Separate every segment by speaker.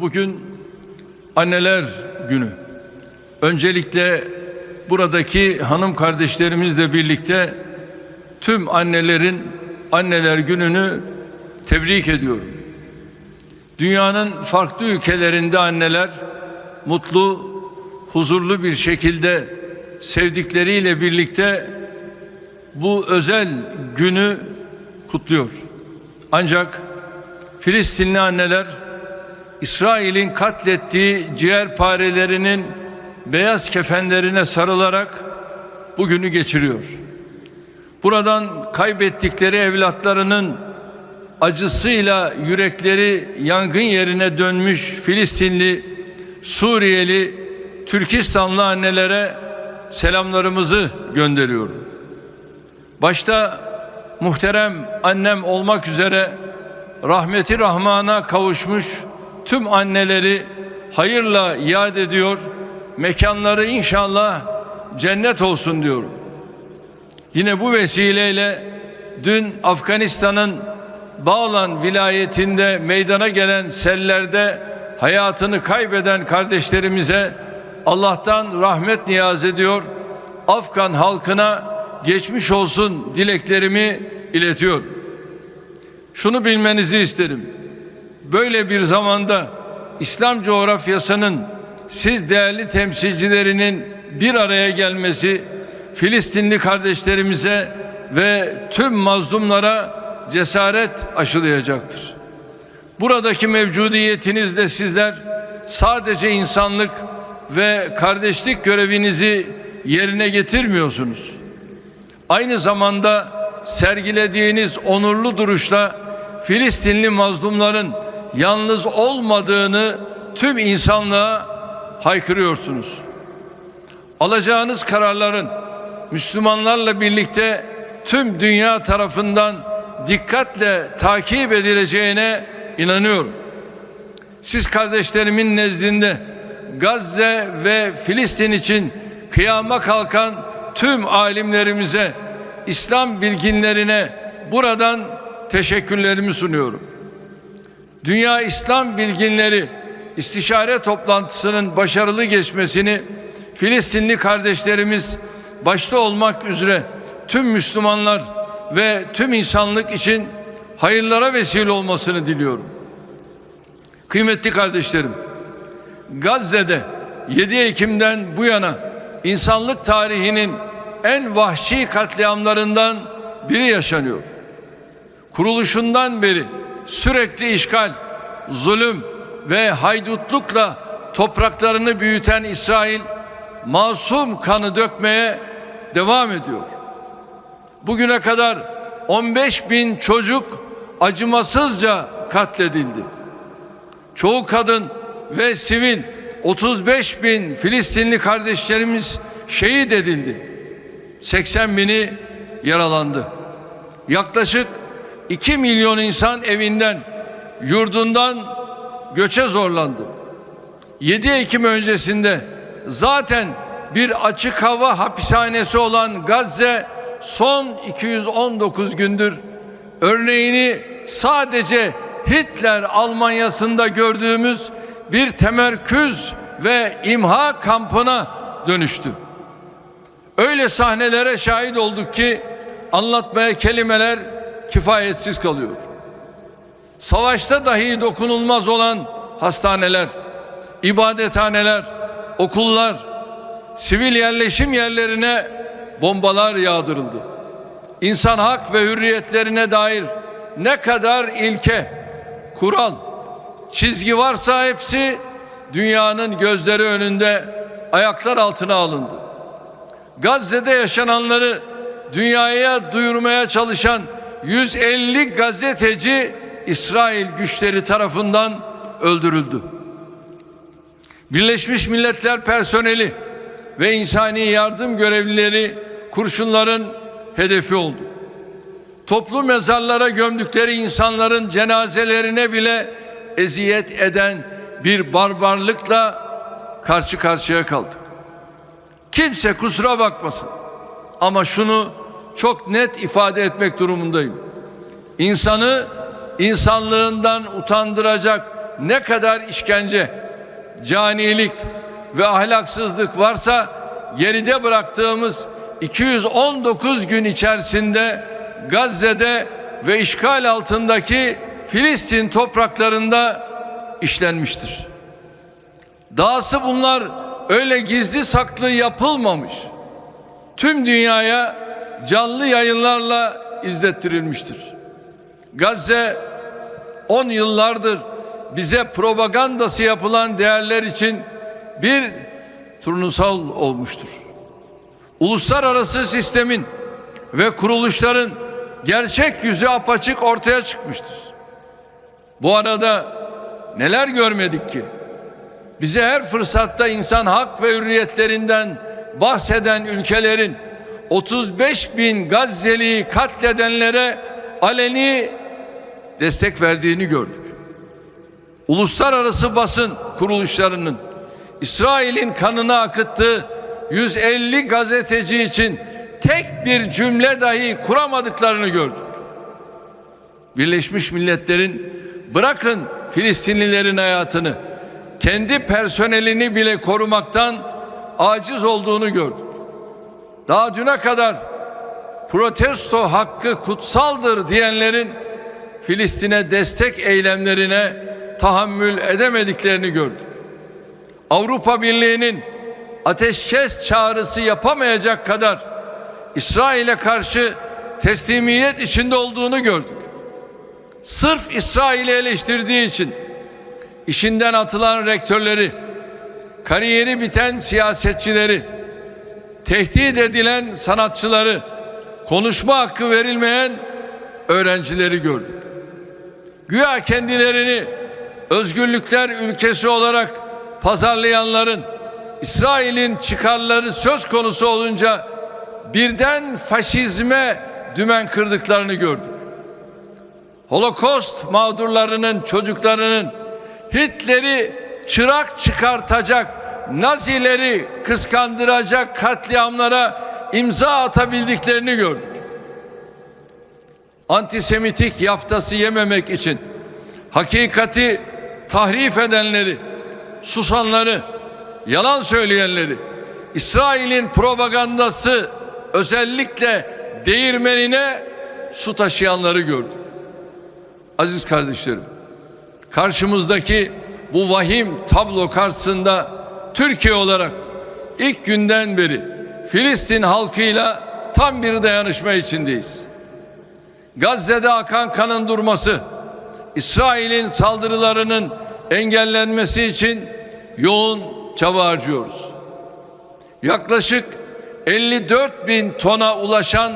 Speaker 1: Bugün anneler günü. Öncelikle buradaki hanım kardeşlerimizle birlikte tüm annelerin anneler gününü tebrik ediyorum. Dünyanın farklı ülkelerinde anneler mutlu, huzurlu bir şekilde sevdikleriyle birlikte bu özel günü kutluyor. Ancak Filistinli anneler İsrail'in katlettiği ciğerparelerinin beyaz kefenlerine sarılarak bugünü geçiriyor. Buradan kaybettikleri evlatlarının acısıyla yürekleri yangın yerine dönmüş Filistinli, Suriyeli, Türkistanlı annelere selamlarımızı gönderiyorum. Başta muhterem annem olmak üzere rahmeti rahmana kavuşmuş tüm anneleri hayırla yad ediyor. Mekanları inşallah cennet olsun diyorum. Yine bu vesileyle dün Afganistan'ın Bağlan vilayetinde meydana gelen sellerde hayatını kaybeden kardeşlerimize Allah'tan rahmet niyaz ediyor. Afgan halkına geçmiş olsun dileklerimi iletiyorum. Şunu bilmenizi isterim. Böyle bir zamanda İslam coğrafyasının siz değerli temsilcilerinin bir araya gelmesi Filistinli kardeşlerimize ve tüm mazlumlara cesaret aşılayacaktır. Buradaki mevcudiyetinizde sizler sadece insanlık ve kardeşlik görevinizi yerine getirmiyorsunuz. Aynı zamanda sergilediğiniz onurlu duruşla Filistinli mazlumların yalnız olmadığını tüm insanlığa haykırıyorsunuz. Alacağınız kararların Müslümanlarla birlikte tüm dünya tarafından dikkatle takip edileceğine inanıyorum. Siz kardeşlerimin nezdinde Gazze ve Filistin için kıyama kalkan tüm alimlerimize, İslam bilginlerine buradan teşekkürlerimi sunuyorum. Dünya İslam bilginleri istişare toplantısının başarılı geçmesini Filistinli kardeşlerimiz başta olmak üzere tüm Müslümanlar ve tüm insanlık için hayırlara vesile olmasını diliyorum. Kıymetli kardeşlerim, Gazze'de 7 Ekim'den bu yana insanlık tarihinin en vahşi katliamlarından biri yaşanıyor. Kuruluşundan beri sürekli işgal, zulüm ve haydutlukla topraklarını büyüten İsrail masum kanı dökmeye devam ediyor. Bugüne kadar 15 bin çocuk acımasızca katledildi. Çoğu kadın ve sivil 35 bin Filistinli kardeşlerimiz şehit edildi. 80 bini yaralandı. Yaklaşık 2 milyon insan evinden, yurdundan göçe zorlandı. 7 Ekim öncesinde zaten bir açık hava hapishanesi olan Gazze son 219 gündür örneğini sadece Hitler Almanyası'nda gördüğümüz bir temerküz ve imha kampına dönüştü. Öyle sahnelere şahit olduk ki anlatmaya kelimeler kifayetsiz kalıyor. Savaşta dahi dokunulmaz olan hastaneler, ibadethaneler, okullar, sivil yerleşim yerlerine bombalar yağdırıldı. İnsan hak ve hürriyetlerine dair ne kadar ilke, kural, çizgi varsa hepsi dünyanın gözleri önünde ayaklar altına alındı. Gazze'de yaşananları dünyaya duyurmaya çalışan 150 gazeteci İsrail güçleri tarafından öldürüldü. Birleşmiş Milletler personeli ve insani yardım görevlileri kurşunların hedefi oldu. Toplu mezarlara gömdükleri insanların cenazelerine bile eziyet eden bir barbarlıkla karşı karşıya kaldık. Kimse kusura bakmasın. Ama şunu çok net ifade etmek durumundayım. İnsanı insanlığından utandıracak ne kadar işkence, canilik ve ahlaksızlık varsa geride bıraktığımız 219 gün içerisinde Gazze'de ve işgal altındaki Filistin topraklarında işlenmiştir. Dahası bunlar öyle gizli saklı yapılmamış. Tüm dünyaya canlı yayınlarla izlettirilmiştir. Gazze 10 yıllardır bize propagandası yapılan değerler için bir turnusal olmuştur. Uluslararası sistemin ve kuruluşların gerçek yüzü apaçık ortaya çıkmıştır. Bu arada neler görmedik ki? Bize her fırsatta insan hak ve hürriyetlerinden bahseden ülkelerin 35 bin Gazze'liyi katledenlere aleni destek verdiğini gördük. Uluslararası basın kuruluşlarının İsrail'in kanını akıttığı 150 gazeteci için tek bir cümle dahi kuramadıklarını gördük. Birleşmiş Milletler'in bırakın Filistinlilerin hayatını kendi personelini bile korumaktan aciz olduğunu gördük. Daha düne kadar protesto hakkı kutsaldır diyenlerin Filistin'e destek eylemlerine tahammül edemediklerini gördük. Avrupa Birliği'nin ateşkes çağrısı yapamayacak kadar İsrail'e karşı teslimiyet içinde olduğunu gördük. Sırf İsrail'i eleştirdiği için işinden atılan rektörleri, kariyeri biten siyasetçileri, tehdit edilen sanatçıları, konuşma hakkı verilmeyen öğrencileri gördük. Güya kendilerini özgürlükler ülkesi olarak pazarlayanların İsrail'in çıkarları söz konusu olunca birden faşizme dümen kırdıklarını gördük. Holokost mağdurlarının çocuklarının Hitler'i çırak çıkartacak, Nazileri kıskandıracak katliamlara imza atabildiklerini gördük. Antisemitik yaftası yememek için hakikati tahrif edenleri, susanları, yalan söyleyenleri, İsrail'in propagandası özellikle değirmenine su taşıyanları gördük. Aziz kardeşlerim, karşımızdaki bu vahim tablo karşısında Türkiye olarak ilk günden beri Filistin halkıyla tam bir dayanışma içindeyiz. Gazze'de akan kanın durması, İsrail'in saldırılarının engellenmesi için yoğun çaba harcıyoruz. Yaklaşık 54 bin tona ulaşan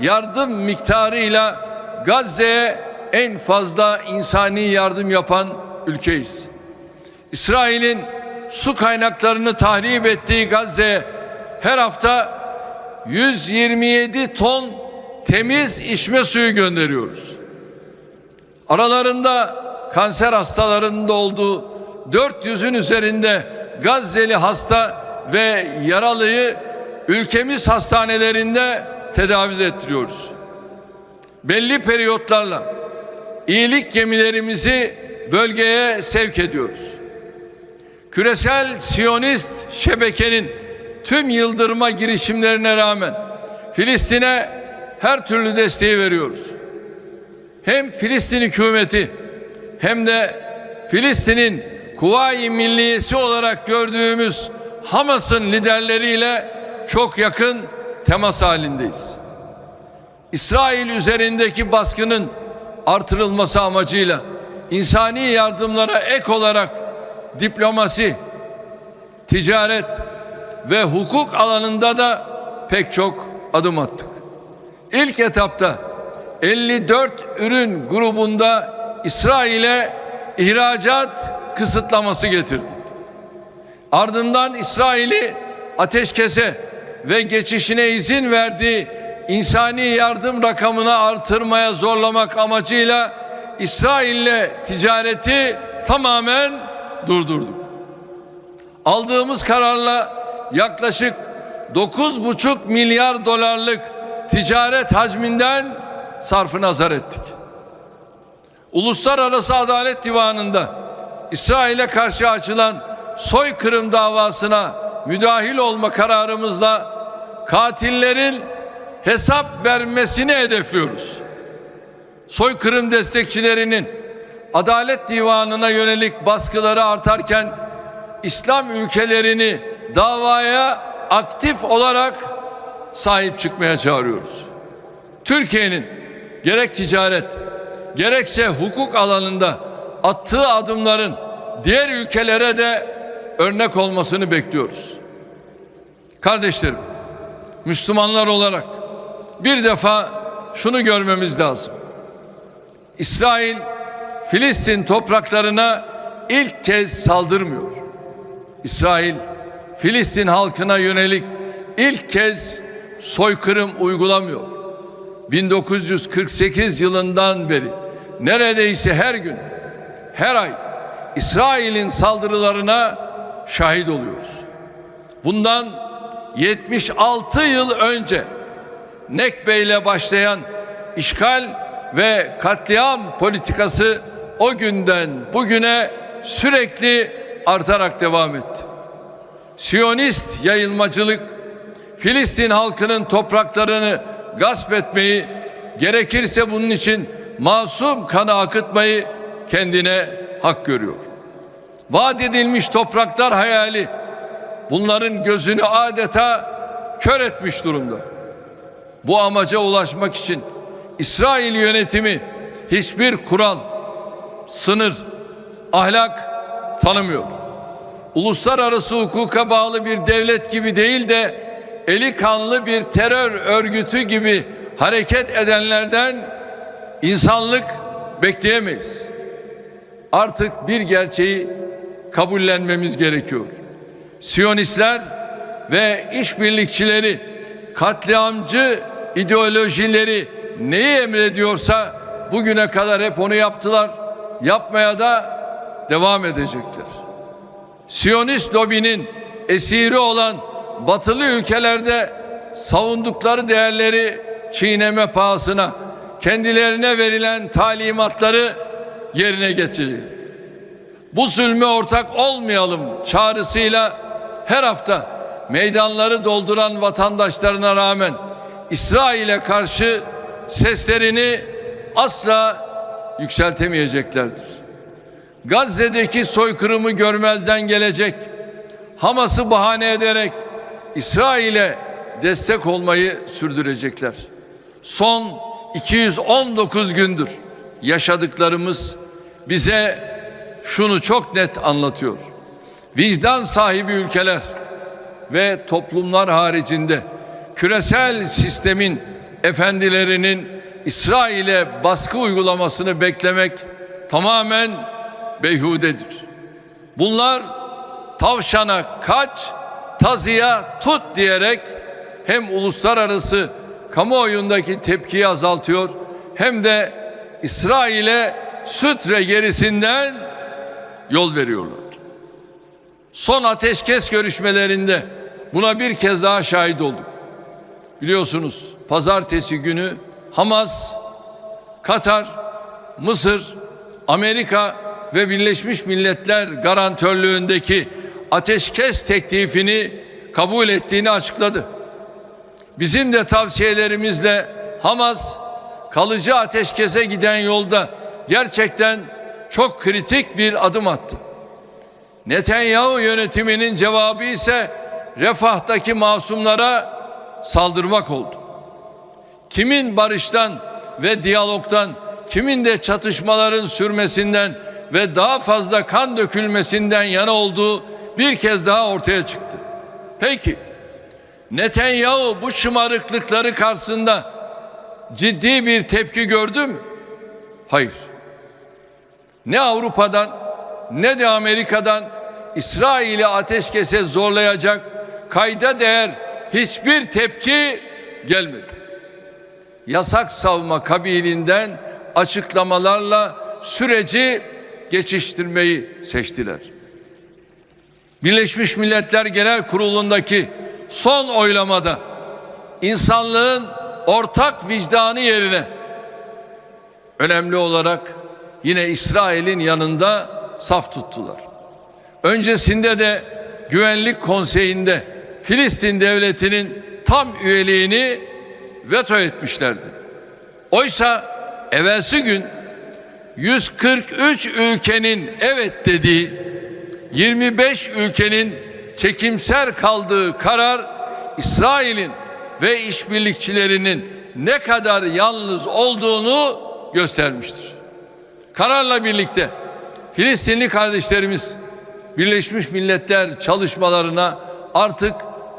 Speaker 1: yardım miktarıyla Gazze'ye en fazla insani yardım yapan ülkeyiz. İsrail'in su kaynaklarını tahrip ettiği Gazze'ye her hafta 127 ton temiz içme suyu gönderiyoruz. Aralarında kanser hastalarının da olduğu 400'ün üzerinde Gazze'li hasta ve yaralıyı ülkemiz hastanelerinde tedaviz ettiriyoruz. Belli periyotlarla iyilik gemilerimizi bölgeye sevk ediyoruz. Küresel Siyonist şebekenin tüm yıldırma girişimlerine rağmen Filistin'e her türlü desteği veriyoruz. Hem Filistin hükümeti hem de Filistin'in Kuvayi Milliyesi olarak gördüğümüz Hamas'ın liderleriyle çok yakın temas halindeyiz. İsrail üzerindeki baskının artırılması amacıyla insani yardımlara ek olarak diplomasi, ticaret ve hukuk alanında da pek çok adım attık. İlk etapta 54 ürün grubunda İsrail'e ihracat kısıtlaması getirdik. Ardından İsrail'i ateşkese ve geçişine izin verdiği insani yardım rakamını artırmaya zorlamak amacıyla İsrail'le ticareti tamamen durdurduk. Aldığımız kararla yaklaşık 9,5 milyar dolarlık ticaret hacminden sarfı nazar ettik. Uluslararası Adalet Divanı'nda İsrail'e karşı açılan soykırım davasına müdahil olma kararımızla katillerin hesap vermesini hedefliyoruz. Soykırım destekçilerinin Adalet Divanı'na yönelik baskıları artarken İslam ülkelerini davaya aktif olarak sahip çıkmaya çağırıyoruz. Türkiye'nin gerek ticaret gerekse hukuk alanında attığı adımların diğer ülkelere de örnek olmasını bekliyoruz. Kardeşlerim, Müslümanlar olarak bir defa şunu görmemiz lazım. İsrail Filistin topraklarına ilk kez saldırmıyor. İsrail Filistin halkına yönelik ilk kez soykırım uygulamıyor. 1948 yılından beri neredeyse her gün, her ay İsrail'in saldırılarına şahit oluyoruz. Bundan 76 yıl önce Nekbe ile başlayan işgal ve katliam politikası o günden bugüne sürekli artarak devam etti. Siyonist yayılmacılık Filistin halkının topraklarını gasp etmeyi gerekirse bunun için masum kanı akıtmayı kendine hak görüyor. Vaat edilmiş topraklar hayali bunların gözünü adeta kör etmiş durumda. Bu amaca ulaşmak için İsrail yönetimi hiçbir kural, sınır, ahlak tanımıyor. Uluslararası hukuka bağlı bir devlet gibi değil de eli kanlı bir terör örgütü gibi hareket edenlerden insanlık bekleyemeyiz. Artık bir gerçeği kabullenmemiz gerekiyor. Siyonistler ve işbirlikçileri katliamcı ideolojileri neyi emrediyorsa bugüne kadar hep onu yaptılar. Yapmaya da devam edecekler. Siyonist lobinin esiri olan batılı ülkelerde savundukları değerleri çiğneme pahasına kendilerine verilen talimatları yerine getirecek. Bu zulme ortak olmayalım çağrısıyla her hafta meydanları dolduran vatandaşlarına rağmen İsrail'e karşı seslerini asla yükseltemeyeceklerdir. Gazze'deki soykırımı görmezden gelecek, Hamas'ı bahane ederek İsrail'e destek olmayı sürdürecekler. Son 219 gündür yaşadıklarımız bize şunu çok net anlatıyor. Vicdan sahibi ülkeler ve toplumlar haricinde küresel sistemin efendilerinin İsrail'e baskı uygulamasını beklemek tamamen beyhudedir. Bunlar tavşana kaç, tazıya tut diyerek hem uluslararası kamuoyundaki tepkiyi azaltıyor hem de İsrail'e sütre gerisinden yol veriyorlar. Son ateşkes görüşmelerinde buna bir kez daha şahit olduk. Biliyorsunuz pazartesi günü Hamas, Katar, Mısır, Amerika ve Birleşmiş Milletler garantörlüğündeki ateşkes teklifini kabul ettiğini açıkladı. Bizim de tavsiyelerimizle Hamas kalıcı ateşkese giden yolda gerçekten çok kritik bir adım attı. Netanyahu yönetiminin cevabı ise refahtaki masumlara saldırmak oldu. Kimin barıştan ve diyalogtan, kimin de çatışmaların sürmesinden ve daha fazla kan dökülmesinden yana olduğu bir kez daha ortaya çıktı. Peki Netanyahu bu şımarıklıkları karşısında ciddi bir tepki gördü mü? Hayır. Ne Avrupa'dan ne de Amerika'dan İsrail'i ateşkese zorlayacak kayda değer hiçbir tepki gelmedi. Yasak savma kabilinden açıklamalarla süreci geçiştirmeyi seçtiler. Birleşmiş Milletler Genel Kurulu'ndaki son oylamada insanlığın ortak vicdanı yerine önemli olarak yine İsrail'in yanında saf tuttular. Öncesinde de Güvenlik Konseyi'nde Filistin devletinin tam üyeliğini veto etmişlerdi. Oysa evvelsi gün 143 ülkenin evet dediği 25 ülkenin çekimser kaldığı karar İsrail'in ve işbirlikçilerinin ne kadar yalnız olduğunu göstermiştir. Kararla birlikte Filistinli kardeşlerimiz Birleşmiş Milletler çalışmalarına artık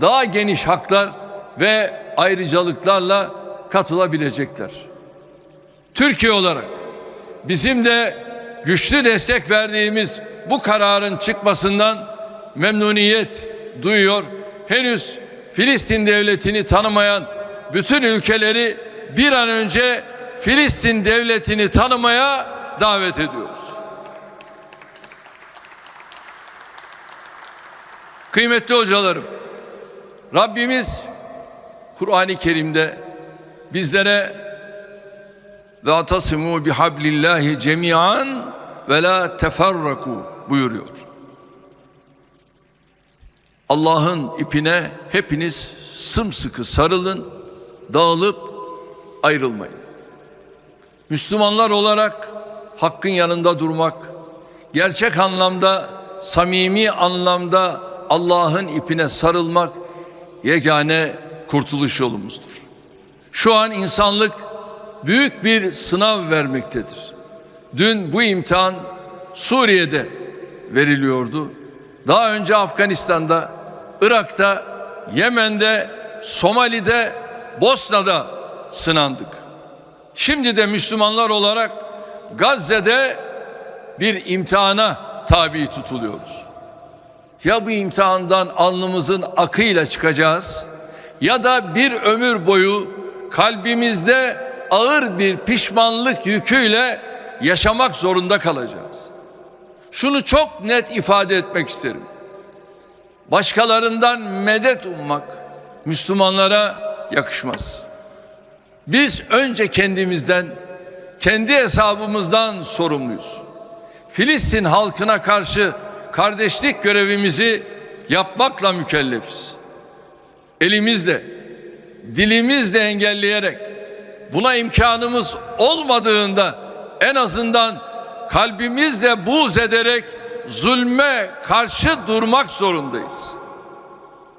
Speaker 1: daha geniş haklar ve ayrıcalıklarla katılabilecekler. Türkiye olarak bizim de güçlü destek verdiğimiz bu kararın çıkmasından memnuniyet duyuyor. Henüz Filistin devletini tanımayan bütün ülkeleri bir an önce Filistin devletini tanımaya davet ediyoruz. Kıymetli hocalarım, Rabbimiz Kur'an-ı Kerim'de bizlere ve atasimu bihablillahi cemian ve la teferraku buyuruyor. Allah'ın ipine hepiniz sımsıkı sarılın, dağılıp ayrılmayın. Müslümanlar olarak hakkın yanında durmak, gerçek anlamda, samimi anlamda Allah'ın ipine sarılmak yegane kurtuluş yolumuzdur. Şu an insanlık büyük bir sınav vermektedir. Dün bu imtihan Suriye'de veriliyordu. Daha önce Afganistan'da, Irak'ta, Yemen'de, Somali'de, Bosna'da sınandık. Şimdi de Müslümanlar olarak Gazze'de bir imtihana tabi tutuluyoruz. Ya bu imtihandan alnımızın akıyla çıkacağız ya da bir ömür boyu kalbimizde ağır bir pişmanlık yüküyle yaşamak zorunda kalacağız. Şunu çok net ifade etmek isterim. Başkalarından medet ummak Müslümanlara yakışmaz. Biz önce kendimizden, kendi hesabımızdan sorumluyuz. Filistin halkına karşı kardeşlik görevimizi yapmakla mükellefiz. Elimizle, dilimizle engelleyerek buna imkanımız olmadığında en azından kalbimizle buğz ederek zulme karşı durmak zorundayız.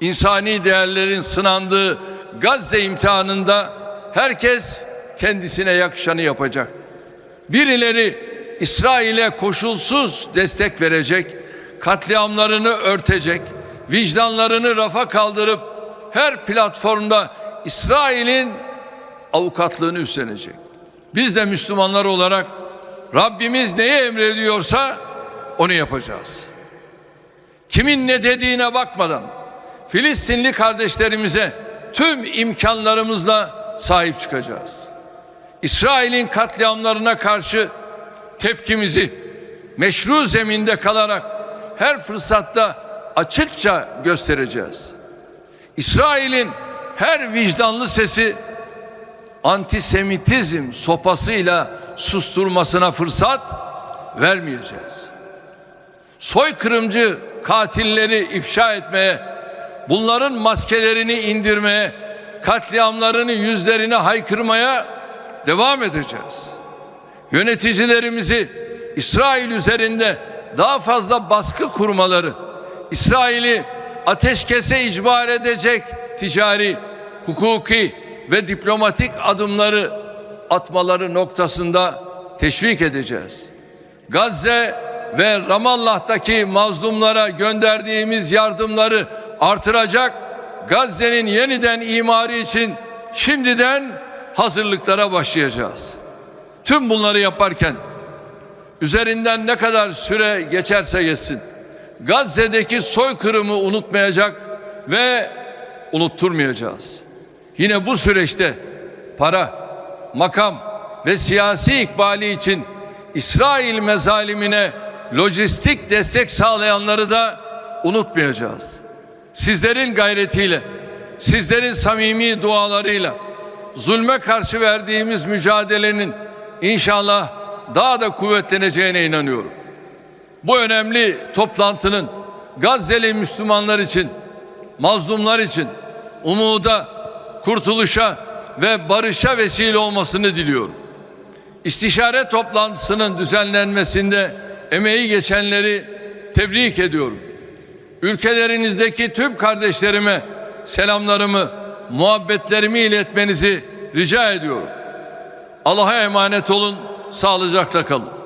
Speaker 1: İnsani değerlerin sınandığı Gazze imtihanında herkes kendisine yakışanı yapacak. Birileri İsrail'e koşulsuz destek verecek, katliamlarını örtecek, vicdanlarını rafa kaldırıp her platformda İsrail'in avukatlığını üstlenecek. Biz de Müslümanlar olarak Rabbimiz neyi emrediyorsa onu yapacağız. Kimin ne dediğine bakmadan Filistinli kardeşlerimize tüm imkanlarımızla sahip çıkacağız. İsrail'in katliamlarına karşı tepkimizi meşru zeminde kalarak her fırsatta açıkça göstereceğiz. İsrail'in her vicdanlı sesi antisemitizm sopasıyla susturmasına fırsat vermeyeceğiz. Soykırımcı katilleri ifşa etmeye, bunların maskelerini indirmeye, katliamlarını yüzlerine haykırmaya devam edeceğiz. Yöneticilerimizi İsrail üzerinde daha fazla baskı kurmaları, İsrail'i ateşkese icbar edecek ticari, hukuki ve diplomatik adımları atmaları noktasında teşvik edeceğiz. Gazze ve Ramallah'taki mazlumlara gönderdiğimiz yardımları artıracak, Gazze'nin yeniden imarı için şimdiden hazırlıklara başlayacağız. Tüm bunları yaparken üzerinden ne kadar süre geçerse geçsin Gazze'deki soykırımı unutmayacak ve unutturmayacağız. Yine bu süreçte para, makam ve siyasi ikbali için İsrail mezalimine lojistik destek sağlayanları da unutmayacağız. Sizlerin gayretiyle, sizlerin samimi dualarıyla zulme karşı verdiğimiz mücadelenin inşallah daha da kuvvetleneceğine inanıyorum. Bu önemli toplantının Gazze'li Müslümanlar için, mazlumlar için umuda, kurtuluşa ve barışa vesile olmasını diliyorum. İstişare toplantısının düzenlenmesinde emeği geçenleri tebrik ediyorum. Ülkelerinizdeki tüm kardeşlerime selamlarımı, muhabbetlerimi iletmenizi rica ediyorum. Allah'a emanet olun, sağlıcakla kalın.